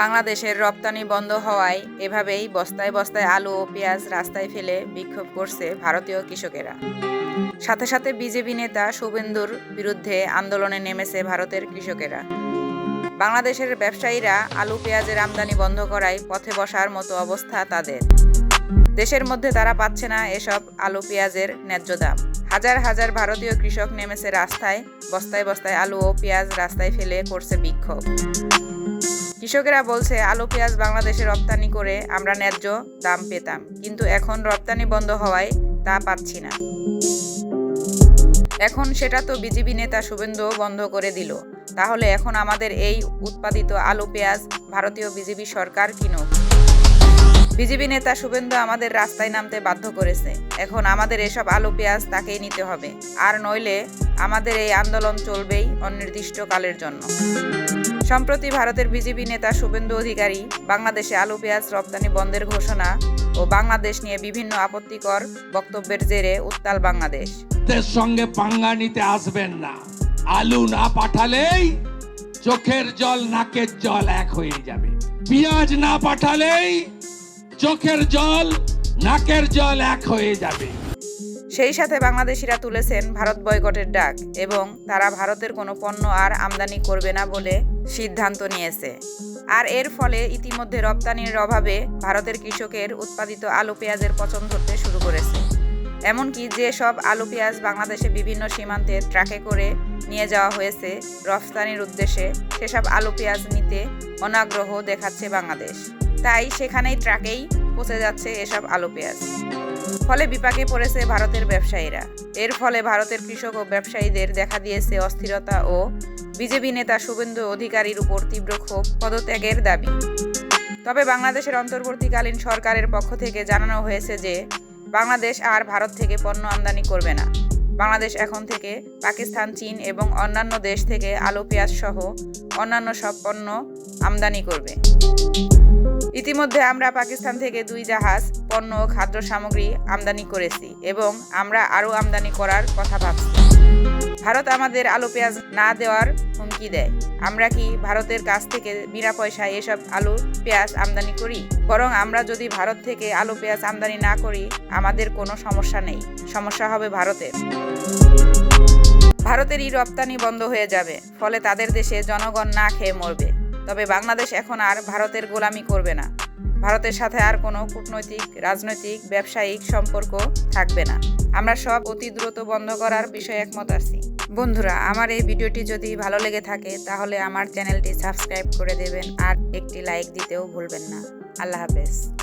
বাংলাদেশের রপ্তানি বন্ধ হওয়ায় এভাবেই বস্তায় বস্তায় আলু ও পেঁয়াজ রাস্তায় ফেলে বিক্ষোভ করছে ভারতীয় কৃষকেরা। সাথে সাথে বিজেপি নেতা শুভেন্দুর বিরুদ্ধে আন্দোলনে নেমেছে ভারতের কৃষকেরা। বাংলাদেশের ব্যবসায়ীরা আলু পেঁয়াজের আমদানি বন্ধ করায় পথে বসার মতো অবস্থা তাদের। দেশের মধ্যে তারা পাচ্ছে না এসব আলু পেঁয়াজের ন্যায্য দাম। হাজার হাজার ভারতীয় কৃষক নেমেছে রাস্তায়, বস্তায় বস্তায় আলু ও পেঁয়াজ রাস্তায় ফেলে করছে বিক্ষোভ। কৃষকেরা বলছে, আলু, পেঁয়াজ বাংলাদেশে রপ্তানি করে আমরা ন্যায্য দাম পেতাম, কিন্তু এখন রপ্তানি বন্ধ হওয়ায় তা পাচ্ছি না। এখন সেটা তো বিজেপি নেতা শুভেন্দু বন্ধ করে দিল। তাহলে এখন আমাদের এই উৎপাদিত আলু, পেঁয়াজ ভারতীয় বিজেপি সরকার কিনুক? বিজেপি নেতা শুভেন্দু আমাদের রাস্তায় নামতে বাধ্য করেছে। এখন আমাদের এসব আলু পেঁয়াজ তাকেই নিতে হবে। আর নইলে আমাদের এই আন্দোলন চলবেই অনির্দিষ্টকালের জন্য। সম্প্রতি ভারতের বিজেপি নেতা শুভেন্দু অধিকারী বাংলাদেশে আলু পেঁয়াজ রপ্তানি বন্ধের ঘোষণা ও বাংলাদেশ নিয়ে বিভিন্ন আপত্তিকর বক্তব্যের জেরে উত্তাল বাংলাদেশ। সঙ্গে পাঙ্গা নিতে আসবেন না। আলু না পাঠালেই চোখের জল, নাকের জল এক হয়ে যাবে। পেঁয়াজ না পাঠালেই চোখের জল, নাকের জল এক হয়ে যাবে। সেই সাথে বাংলাদেশিরা তুলেছেন ভারত বয়কটের ডাক এবং তারা ভারতের কোনো পণ্য আর আমদানি করবে না বলে সিদ্ধান্ত নিয়েছে। আর এর ফলে ইতিমধ্যে রপ্তানির অভাবে ভারতের কৃষকের উৎপাদিত আলু পেঁয়াজের পচন ধরতে শুরু করেছে। এমনকি যে সব আলু পেঁয়াজ বাংলাদেশে বিভিন্ন সীমান্তে ট্রাকে করে নিয়ে যাওয়া হয়েছে, রফতানির উদ্দেশ্যে সেসব আলু পেঁয়াজ নিতে অনাগ্রহ দেখাচ্ছে বাংলাদেশ। তাই সেখানেই ট্রাকেই পচে যাচ্ছে এসব আলু পেঁয়াজ। ফলে বিপাকে পড়েছে ভারতের ব্যবসায়ীরা। এর ফলে ভারতের কৃষক ও ব্যবসায়ীদের দেখা দিয়েছে অস্থিরতা ও বিজেপি নেতা শুভেন্দু অধিকারীর উপর তীব্র ক্ষোভ, পদত্যাগের দাবি। তবে বাংলাদেশের অন্তর্বর্তীকালীন সরকারের পক্ষ থেকে জানানো হয়েছে যে, বাংলাদেশ আর ভারত থেকে পণ্য আমদানি করবে না। বাংলাদেশ এখন থেকে পাকিস্তান, চীন এবং অন্যান্য দেশ থেকে আলু, পেঁয়াজ সহ অন্যান্য সব পণ্য আমদানি করবে। ইতিমধ্যে আমরা পাকিস্তান থেকে দুই জাহাজ, পণ্য ও খাদ্য সামগ্রী আমদানি করেছি এবং আমরা আরও আমদানি করার কথা ভাবছি। ভারত আমাদের আলু, পেঁয়াজ না দেওয়ার হুমকি দেয়। আমরা কি ভারতের কাছ থেকে বিনা পয়সায় এসব আলু, পেঁয়াজ আমদানি করি? বরং আমরা যদি ভারত থেকে আলু, পেঁয়াজ আমদানি না করি, আমাদের কোনো সমস্যা নেই। সমস্যা হবে ভারতের। ভারতেরই রপ্তানি বন্ধ হয়ে যাবে, ফলে তাদের দেশে জনগণ না খেয়ে মরবে। তবে বাংলাদেশ এখন আর ভারতের গোলামি করবে না। ভারতের সাথে আর কোনো কূটনৈতিক, রাজনৈতিক, ব্যবসায়িক সম্পর্ক থাকবে না। আমরা সব অতি দ্রুত বন্ধ করার বিষয়ে একমত আছি। বন্ধুরা, আমার এই ভিডিওটি যদি ভালো লেগে থাকে, তাহলে আমার চ্যানেলটি সাবস্ক্রাইব করে দেবেন আর একটি লাইক দিতেও ভুলবেন না। আল্লাহ হাফেজ।